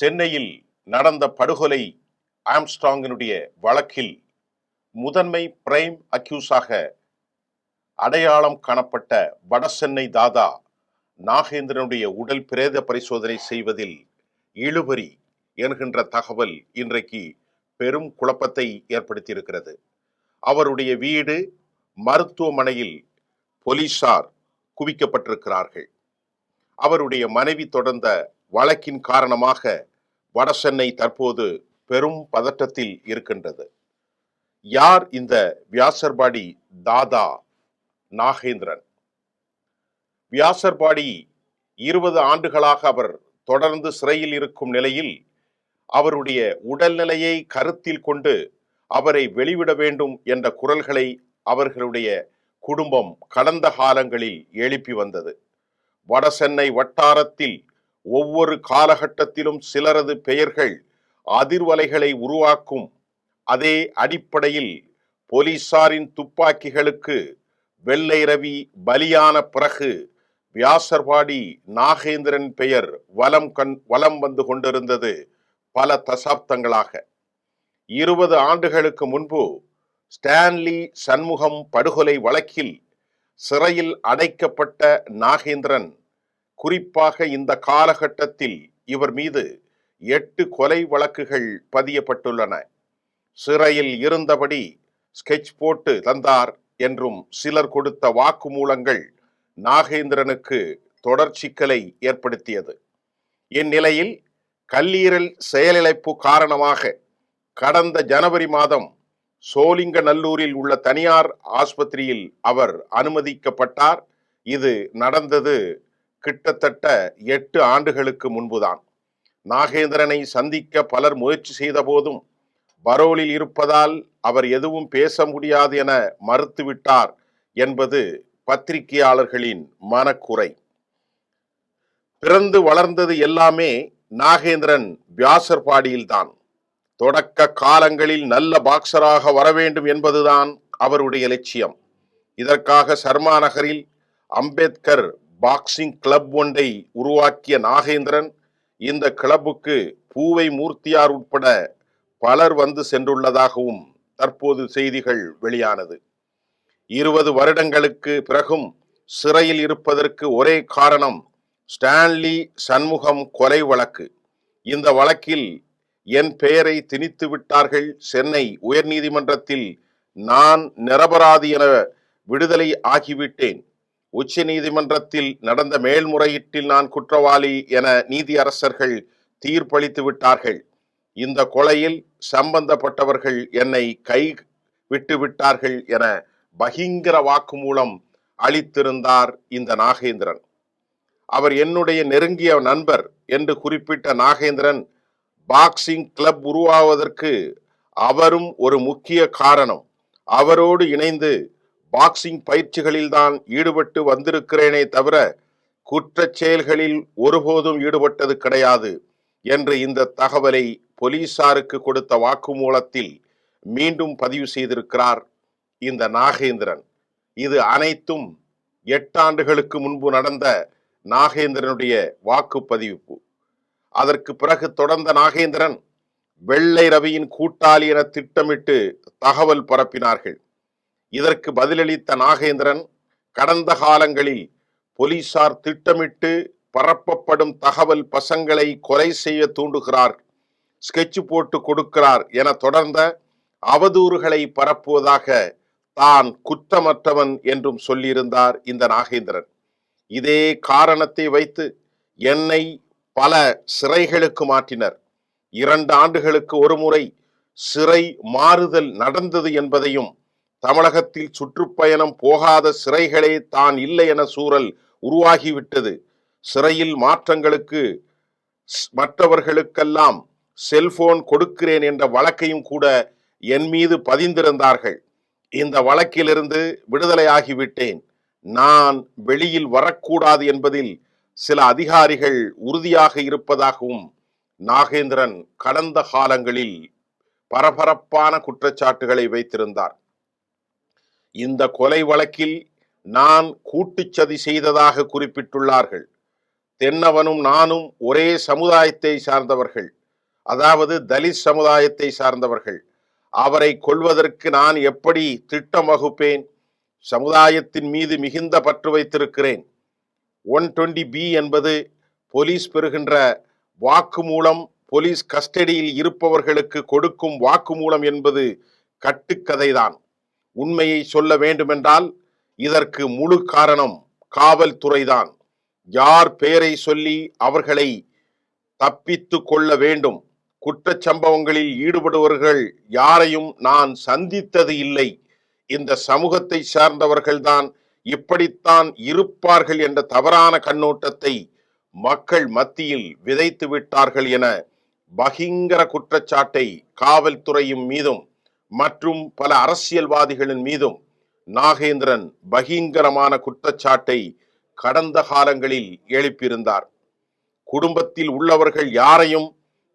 சென்னையில் நடந்த படுகொலை ஆம்ஸ்ட்ராங்கினுடைய வழக்கில் முதன்மை பிரைம் அக்யூஸாக அடையாளம் காணப்பட்ட வடசென்னை தாதா நாகேந்திரனுடைய உடல் பிரேத பரிசோதனை செய்வதில் இழுபறி என்கின்ற தகவல் இன்றைக்கு பெரும் குழப்பத்தை ஏற்படுத்தியிருக்கிறது. அவருடைய வீடு மருத்துவமனையில் போலீசார் குவிக்கப்பட்டிருக்கிறார்கள். அவருடைய மனைவி தொடர்ந்த வழக்கின் காரணமாக வடசென்னை தற்போது பெரும் பதட்டத்தில் இருக்கின்றது. யார் இந்த வியாசர்பாடி தாதா நாகேந்திரன்? வியாசர்பாடி இருபது ஆண்டுகளாக அவர் தொடர்ந்து சிறையில் இருக்கும் நிலையில் அவருடைய உடல்நிலையை கருத்தில் கொண்டு அவரை வெளிவிட வேண்டும் என்ற குரல்களை அவர்களுடைய குடும்பம் கடந்த காலங்களில் எழுப்பி வந்தது. வடசென்னை வட்டாரத்தில் ஒவ்வொரு காலகட்டத்திலும் சிலரது பெயர்கள் அதிர்வலைகளை உருவாக்கும். அதே அடிப்படையில் போலீசாரின் துப்பாக்கிகளுக்கு வெள்ளை ரவி பலியான பிறகு வியாசர்பாடி நாகேந்திரன் பெயர் வலம் கண் வலம் வந்து கொண்டிருந்தது பல தசாப்தங்களாக. இருபது ஆண்டுகளுக்கு முன்பு ஸ்டான்லி சண்முகம் படுகொலை வழக்கில் சிறையில் அடைக்கப்பட்ட நாகேந்திரன் குறிப்பாக இந்த காலகட்டத்தில் இவர் மீது எட்டு கொலை வழக்குகள் பதியப்பட்டுள்ளன. சிறையில் இருந்தபடி ஸ்கெட்ச் போட்டு தந்தார் என்றும் சிலர் கொடுத்த வாக்குமூலங்கள் நாகேந்திரனுக்கு தொடர்ச்சிக்கலை ஏற்படுத்தியது. இந்நிலையில் கல்லீரல் செயலிழப்பு காரணமாக கடந்த ஜனவரி மாதம் சோலிங்கநல்லூரில் உள்ள தனியார் ஆஸ்பத்திரியில் அவர் அனுமதிக்கப்பட்டார். இது நடந்தது கிட்டத்தட்ட எட்டு ஆண்டுகளுக்கு முன்புதான். நாகேந்திரனை சந்திக்க பலர் முயற்சி செய்த போதும் பரோலில் இருப்பதால் அவர் எதுவும் பேச முடியாது என மறுத்துவிட்டார் என்பது பத்திரிகையாளர்களின் மனக்குறை. பிறந்து வளர்ந்தது எல்லாமே நாகேந்திரன் வியாசர்பாடியில்தான் தொடக்க காலங்களில் நல்ல பாக்சராக வர வேண்டும் என்பதுதான் அவருடைய லட்சியம். இதற்காக சர்மா நகரில் அம்பேத்கர் பாக்ஸிங் கிளப் ஒன்றை உருவாக்கிய நாகேந்திரன் இந்த கிளப்புக்கு பூவை மூர்த்தியார் உட்பட பலர் வந்து சென்றுள்ளதாகவும் தற்போது செய்திகள் வெளியானது. இருபது வருடங்களுக்கு பிறகும் சிறையில் இருப்பதற்கு ஒரே காரணம் ஸ்டான்லி சண்முகம் கொலை வழக்கு. இந்த வழக்கில் என் பெயரை திணித்து விட்டார்கள் சென்னை உயர்நீதிமன்றத்தில் நான் நிரபராதி என விடுதலை ஆகிவிட்டேன். உச்ச நீதிமன்றத்தில் நடந்த மேல்முறையீட்டில் நான் குற்றவாளி என நீதியரசர்கள் தீர்ப்பளித்து விட்டார்கள். இந்த கொலையில் சம்பந்தப்பட்டவர்கள் என்னை கை விட்டு விட்டார்கள் என பகிங்கர வாக்குமூலம் அளித்திருந்தார் இந்த நாகேந்திரன். அவர் என்னுடைய நெருங்கிய நண்பர் என்று குறிப்பிட்ட நாகேந்திரன் பாக்ஸிங் கிளப் உருவாவதற்கு அவரும் ஒரு முக்கிய காரணம். அவரோடு இணைந்து பாக்ஸிங் பயிற்சிகளில் தான் ஈடுபட்டு வந்திருக்கிறேனே தவிர குற்றச் செயல்களில் ஒருபோதும் ஈடுபட்டது கிடையாது என்று இந்த தகவலை போலீசாருக்கு கொடுத்த வாக்குமூலத்தில் மீண்டும் பதிவு செய்திருக்கிறார் இந்த நாகேந்திரன். இது அனைத்தும் எட்டாண்டுகளுக்கு முன்பு நடந்த நாகேந்திரனுடைய வாக்குப்பதிவிப்பு அதற்கு பிறகு தொடர்ந்த நாகேந்திரன் வெள்ளை ரவியின் கூட்டாளி என திட்டமிட்டு தகவல் பரப்பினார்கள். இதற்கு பதிலளித்த நாகேந்திரன் கடந்த காலங்களில் போலீசார் திட்டமிட்டு பரப்பப்படும் தகவல் பசங்களை கொலை செய்ய தூண்டுகிறார் ஸ்கெட்ச் போட்டு கொடுக்கிறார் என தொடர்ந்த அவதூறுகளை பரப்புவதாக தான் குற்றமற்றவன் என்றும் சொல்லியிருந்தார் இந்த நாகேந்திரன். இதே காரணத்தை வைத்து என்னை பல சிறைகளுக்கு மாற்றினர். இரண்டு ஆண்டுகளுக்கு ஒருமுறை சிறை மாறுதல் நடந்தது என்பதையும் தமிழகத்தில் சுற்றுப்பயணம் போகாத சிறைகளே தான் இல்லை என சூழல் உருவாகிவிட்டது. சிறையில் மாற்றங்களுக்கு ஸ்- மற்றவர்களுக்கெல்லாம் செல்போன் கொடுக்கிறேன் என்ற வழக்கையும் கூட என் மீது பதிந்திருந்தார்கள். இந்த வழக்கிலிருந்து விடுதலையாகிவிட்டேன் நான் வெளியில் வரக்கூடாது என்பதில் சில அதிகாரிகள் உறுதியாக இருப்பதாகவும் நாகேந்திரன் கடந்த காலங்களில் பரபரப்பான குற்றச்சாட்டுகளை வைத்திருந்தார். இந்த கொலை வழக்கில் நான் கூட்டுச்சதி செய்ததாக குறிப்பிட்டுள்ளார்கள். தென்னவனும் நானும் ஒரே சமுதாயத்தை சார்ந்தவர்கள். அதாவது தலித் சமுதாயத்தை சார்ந்தவர்கள். அவரை கொல்வதற்கு நான் எப்படி திட்டம் வகுப்பேன்? சமுதாயத்தின் மீது மிகுந்த பற்று வைத்திருக்கிறேன். ஒன் டுவெண்ட்டி பி என்பது போலீஸ் பெறுகின்ற வாக்குமூலம் போலீஸ் கஸ்டடியில் இருப்பவர்களுக்கு கொடுக்கும் வாக்குமூலம் என்பது கட்டுக்கதைதான். உண்மையை சொல்ல வேண்டுமென்றால் இதற்கு முழு காரணம் காவல்துறைதான். யார் பெயரை சொல்லி அவர்களை தப்பித்து கொள்ள வேண்டும்? குற்றச்சம்பவங்களில் ஈடுபடுவர்கள் யாரையும் நான் சந்தித்தது இல்லை. இந்த சமூகத்தை சார்ந்தவர்கள்தான் இப்படித்தான் இருப்பார்கள் என்ற தவறான கண்ணோட்டத்தை மக்கள் மத்தியில் விதைத்து விட்டார்கள் என பகிங்கர குற்றச்சாட்டை காவல்துறையும் மீதும் மற்றும் பல அரசியல்வாதிகளின் மீதும் நாகேந்திரன் பகிங்கரமான குற்றச்சாட்டை கடந்த காலங்களில் எழுப்பியிருந்தார். குடும்பத்தில் உள்ளவர்கள் யாரையும்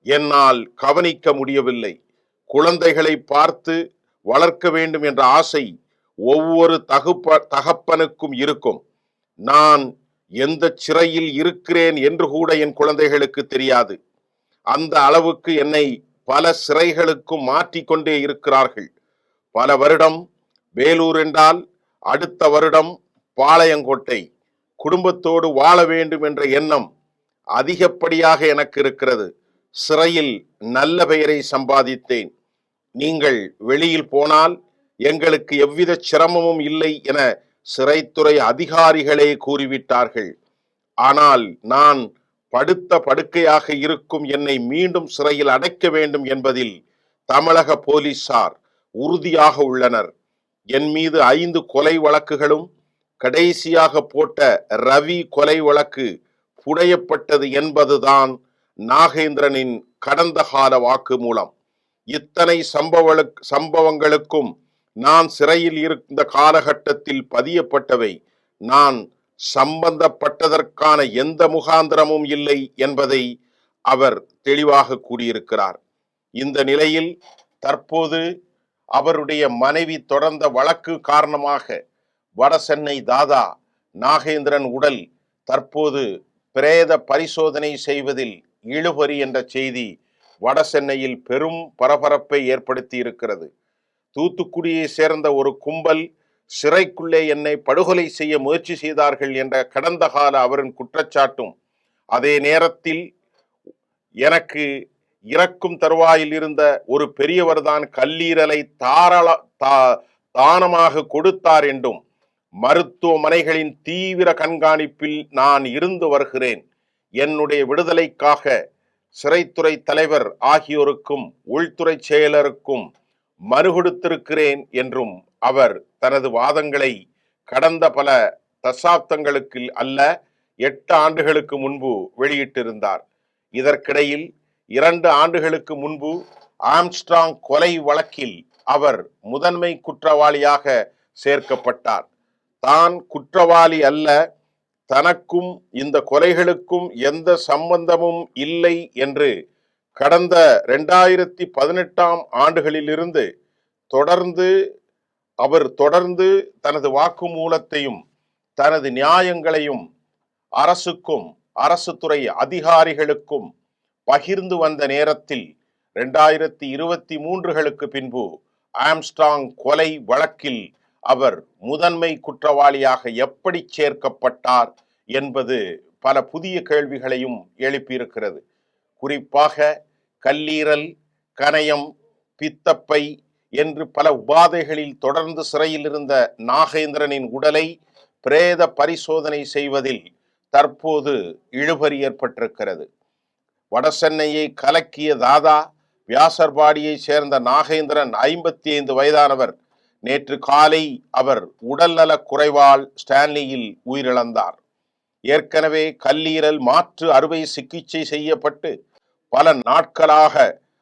என்னால் கவனிக்க முடியவில்லை. குழந்தைகளை பார்த்து வளர்க்க வேண்டும் என்ற ஆசை ஒவ்வொரு தகுப்ப தகப்பனுக்கும் இருக்கும். நான் எந்த சிறையில் இருக்கிறேன் என்று கூட என் குழந்தைகளுக்கு தெரியாது. அந்த அளவுக்கு என்னை பல சிறைகளுக்கும் மாற்றிக்கொண்டே இருக்கிறார்கள். பல வருடம் வேலூர் என்றால் அடுத்த வருடம் பாளையங்கோட்டை குடும்பத்தோடு வாழ வேண்டும் என்ற எண்ணம் அதிகப்படியாக எனக்கு இருக்கிறது. சிறையில் நல்ல பெயரை சம்பாதித்தேன். நீங்கள் வெளியில் போனால் எங்களுக்கு எவ்வித சிரமமும் இல்லை என சிறைத்துறை அதிகாரிகளே கூறிவிட்டார்கள். ஆனால் நான் படுத்த படுக்கையாக இருக்கும் என்னை மீண்டும் சிறையில் அடைக்க வேண்டும் என்பதில் தமிழக போலீசார் உறுதியாக உள்ளனர். என் மீது ஐந்து கொலை வழக்குகளும் கடைசியாக போட்ட ரவி கொலை வழக்கு புனையப்பட்டது என்பதுதான் நாகேந்திரனின் கடந்த கால வாக்கு மூலம். இத்தனை சம்பவ சம்பவங்களுக்கும் நான் சிறையில் இருந்த காலகட்டத்தில் பதியப்பட்டவை நான் சம்பந்தப்பட்டதற்கான எந்த முகாந்திரமும் இல்லை என்பதை அவர் தெளிவாக கூறியிருக்கிறார். இந்த நிலையில் தற்போது அவருடைய மனைவி தொடர்ந்த வழக்கு காரணமாக வடசென்னை தாதா நாகேந்திரன் உடல் தற்போது பிரேத பரிசோதனை செய்வதில் இழுபறி என்ற செய்தி வடசென்னையில் பெரும் பரபரப்பை ஏற்படுத்தி இருக்கிறது தூத்துக்குடியை சேர்ந்த ஒரு கும்பல் சிறைக்குள்ளே என்னை படுகொலை செய்ய முயற்சி செய்தார்கள் என்ற கடந்த கால அவரின் குற்றச்சாட்டும் அதே நேரத்தில் எனக்கு இறக்கும் தருவாயில் இருந்த ஒரு பெரியவர்தான் கல்லீரலை தாராள தா தானமாக கொடுத்தார் என்றும் மருத்துவமனைகளின் தீவிர கண்காணிப்பில் நான் இருந்து வருகிறேன். என்னுடைய விடுதலைக்காக சிறைத்துறை தலைவர் ஆகியோருக்கும் உள்துறை செயலருக்கும் மறுகொடுத்திருக்கிறேன் என்றும் அவர் தனது வாதங்களை கடந்த பல தசாப்தங்களுக்கு அல்ல எட்டு ஆண்டுகளுக்கு முன்பு வெளியிட்டிருந்தார். இதற்கிடையில் இரண்டு ஆண்டுகளுக்கு முன்பு ஆம்ஸ்ட்ராங் கொலை வழக்கில் அவர் முதன்மை குற்றவாளியாக சேர்க்கப்பட்டார். தான் குற்றவாளி அல்ல தனக்கும் இந்த கொலைகளுக்கும் எந்த சம்பந்தமும் இல்லை என்று கடந்த ரெண்டாயிரத்தி பதினெட்டாம் ஆண்டுகளிலிருந்து தொடர்ந்து அவர் தொடர்ந்து தனது வாக்குமூலத்தையும் தனது நியாயங்களையும் அரசுக்கும் அரசு துறை அதிகாரிகளுக்கும் பகிர்ந்து வந்த நேரத்தில் ரெண்டாயிரத்தி இருபத்தி மூன்றுகளுக்கு பின்பு ஆம்ஸ்டாங் கொலை வழக்கில் அவர் முதன்மை குற்றவாளியாக எப்படி சேர்க்கப்பட்டார் என்பது பல புதிய கேள்விகளையும் எழுப்பியிருக்கிறது. குறிப்பாக கல்லீரல் கணையம் பித்தப்பை என்று பல உபாதைகளில் தொடர்ந்து சிறையில் இருந்த நாகேந்திரனின் உடலை பிரேத பரிசோதனை செய்வதில் தற்போது இழுபறி ஏற்பட்டிருக்கிறது. வடசென்னையை கலக்கிய தாதா வியாசர்பாடியைச் சேர்ந்த நாகேந்திரன் ஐம்பத்தி ஐந்து வயதானவர். நேற்று காலை அவர் உடல்நலக் குறைவால் ஸ்டான்லியில் உயிரிழந்தார். ஏற்கனவே கல்லீரல் மாற்று அறுவை சிகிச்சை செய்யப்பட்டு பல நாட்களாக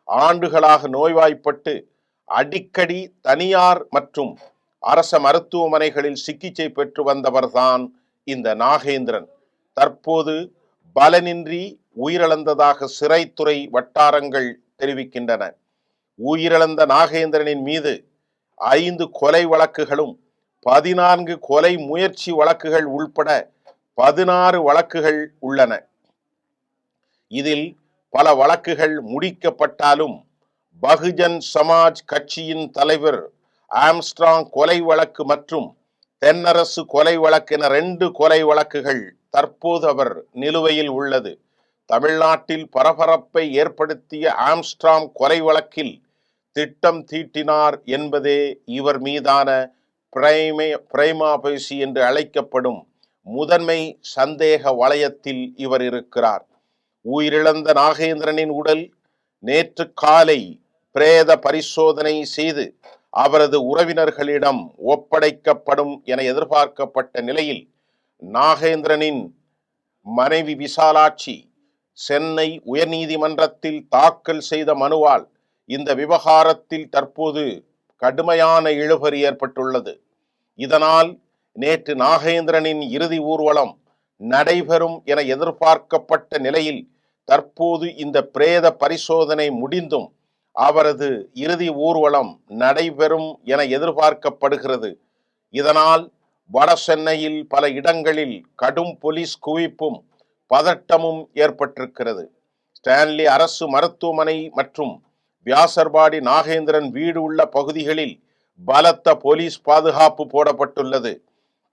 ஆண்டுகளாக நோய்வாய்ப்பட்டு அடிக்கடி தனியார் மற்றும் அரச மருத்துவமனைகளில் சிகிச்சை பெற்று வந்தவர்தான் இந்த நாகேந்திரன். தற்போது பலனின்றி உயிரிழந்ததாக சிறைத்துறை வட்டாரங்கள் தெரிவிக்கின்றன. உயிரிழந்த நாகேந்திரனின் மீது ஐந்து கொலை வழக்குகளும் பதினான்கு கொலை முயற்சி வழக்குகள் உள்பட பதினாறு வழக்குகள் உள்ளன. இதில் பல வழக்குகள் முடிக்கப்பட்டாலும் பகுஜன் சமாஜ் கட்சியின் தலைவர் ஆம்ஸ்ட்ராங் கொலை வழக்கு மற்றும் தென்னரசு கொலை வழக்கு என ரெண்டு கொலை வழக்குகள் தற்போது அவர் நிலுவையில் உள்ளது. தமிழ்நாட்டில் பரபரப்பை ஏற்படுத்திய ஆம்ஸ்ட்ராங் கொலை வழக்கில் திட்டம் தீட்டினார் என்பதே இவர் மீதான பிரைமே பிரைமாபேசி என்று அழைக்கப்படும் முதன்மை சந்தேக வளையத்தில் இவர் இருக்கிறார். உயிரிழந்த நாகேந்திரனின் உடல் நேற்று காலை பிரேத பரிசோதனை செய்து அவரது உறவினர்களிடம் ஒப்படைக்கப்படும் என எதிர்பார்க்கப்பட்ட நிலையில் நாகேந்திரனின் மனைவி விசாலாட்சி சென்னை உயர்நீதிமன்றத்தில் தாக்கல் செய்த மனுவால் இந்த விவகாரத்தில் தற்போது கடுமையான இழுபறி ஏற்பட்டுள்ளது. இதனால் நேற்று நாகேந்திரனின் இறுதி ஊர்வலம் நடைபெறும் என எதிர்பார்க்கப்பட்ட நிலையில் தற்போது இந்த பிரேத பரிசோதனை முடிந்தும் அவரது இறுதி ஊர்வலம் நடைபெறும் என எதிர்பார்க்கப்படுகிறது. இதனால் வட சென்னையில் பல இடங்களில் கடும் போலீஸ் குவிப்பும் பதட்டமும் ஏற்பட்டிருக்கிறது. ஸ்டான்லி அரசு மருத்துவமனை மற்றும் வியாசர்பாடி நாகேந்திரன் வீடு உள்ள பகுதிகளில் பலத்த போலீஸ் பாதுகாப்பு போடப்பட்டுள்ளது.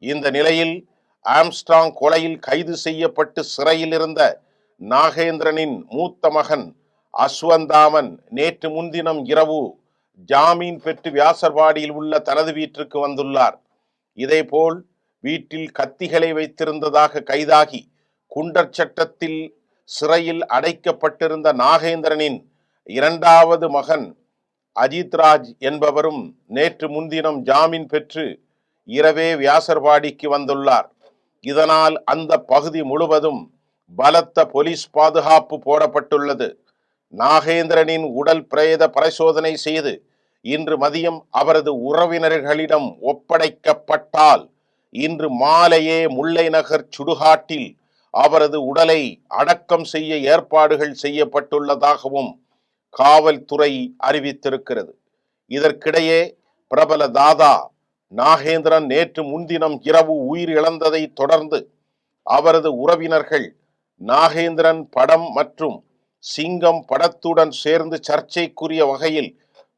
இந்த நிலையில் ஆம்ஸ்ட்ராங் கொலையில் கைது செய்யப்பட்டு சிறையில் இருந்த நாகேந்திரனின் மூத்த மகன் அஸ்வந்தாமன் நேற்று முன்தினம் இரவு ஜாமீன் பெற்று வியாசர்பாடியில் உள்ள தனது வீட்டிற்கு வந்துள்ளார். இதேபோல் வீட்டில் கத்திகளை வைத்திருந்ததாக கைதாகி குண்டர் சட்டத்தில் சிறையில் அடைக்கப்பட்டிருந்த நாகேந்திரனின் இரண்டாவது மகன் அஜித்ராஜ் என்பவரும் நேற்று முன்தினம் ஜாமீன் பெற்று இரவே வியாசர்பாடிக்கு வந்துள்ளார். இதனால் அந்த பகுதி முழுவதும் பலத்த போலீஸ் பாதுகாப்பு போடப்பட்டுள்ளது. நாகேந்திரனின் உடல் பிரேத பரிசோதனை செய்து இன்று மதியம் அவரது உறவினர்களிடம் ஒப்படைக்கப்பட்டால் இன்று மாலையே முல்லை நகர் சுடுகாட்டில் அவரது உடலை அடக்கம் செய்ய ஏற்பாடுகள் செய்யப்பட்டுள்ளதாகவும் காவல்துறை அறிவித்திருக்கிறது. இதற்கிடையே பிரபல தாதா நாகேந்திரன் நேற்று முன்தினம் இரவு உயிர் இழந்ததை தொடர்ந்து அவரது உறவினர்கள் நாகேந்திரன் படம் மற்றும் சிங்கம் படத்துடன் சேர்ந்து சர்ச்சைக்குரிய வகையில்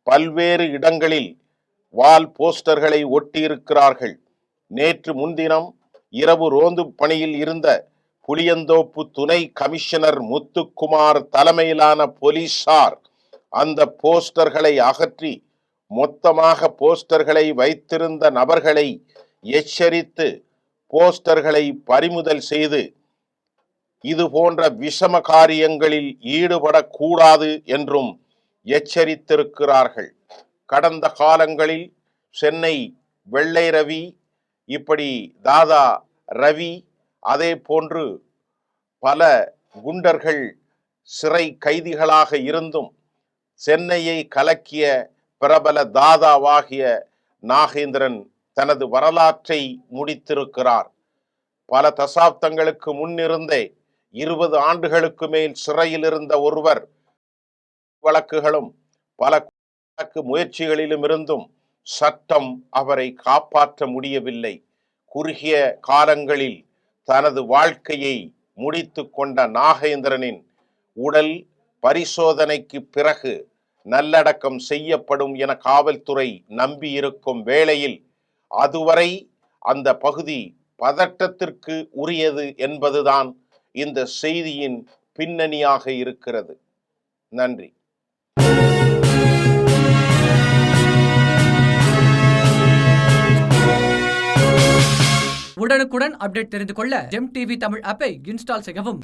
பல்வேறு இடங்களில் வால் போஸ்டர்களை ஒட்டியிருக்கிறார்கள். நேற்று முன்தினம் இரவு ரோந்து பணியில் இருந்த புளியந்தோப்பு துணை கமிஷனர் முத்துக்குமார் தலைமையிலான போலீசார் அந்த போஸ்டர்களை அகற்றி மொத்தமாக போஸ்டர்களை வைத்திருந்த நபர்களை எச்சரித்து போஸ்டர்களை பறிமுதல் செய்து இது போன்ற விஷம காரியங்களில் ஈடுபடக்கூடாது என்றும் எச்சரித்திருக்கிறார்கள். கடந்த காலங்களில் சென்னை வெள்ளை ரவி இப்படி தாதா ரவி அதே போன்று பல குண்டர்கள் சிறை கைதிகளாக இருந்தும் சென்னையை கலக்கிய பிரபல தாதாவாகிய நாகேந்திரன் தனது வரலாற்றை முடித்திருக்கிறார். பல தசாப்தங்களுக்கு முன்னிருந்தே இருபது ஆண்டுகளுக்கு மேல் சிறையில் இருந்த ஒருவர் வழக்குகளும் பல வழக்கு முயற்சிகளிலும் இருந்தும் சட்டம் அவரை காப்பாற்ற முடியவில்லை. குறுகிய காலங்களில் தனது வாழ்க்கையை முடித்து கொண்ட நாகேந்திரனின் உடல் பரிசோதனைக்கு பிறகு நல்லடக்கம் செய்யப்படும் என காவல்துறை நம்பியிருக்கும் வேளையில் அதுவரை அந்த பகுதி பதட்டத்திற்கு உரியது என்பதுதான் இந்த செய்தியின் பின்னணியாக இருக்கிறது. நன்றி. உடனுக்குடன் அப்டேட் தெரிந்து கொள்ள ஜெம் டிவி தமிழ் ஆப்பை இன்ஸ்டால் செய்யவும்.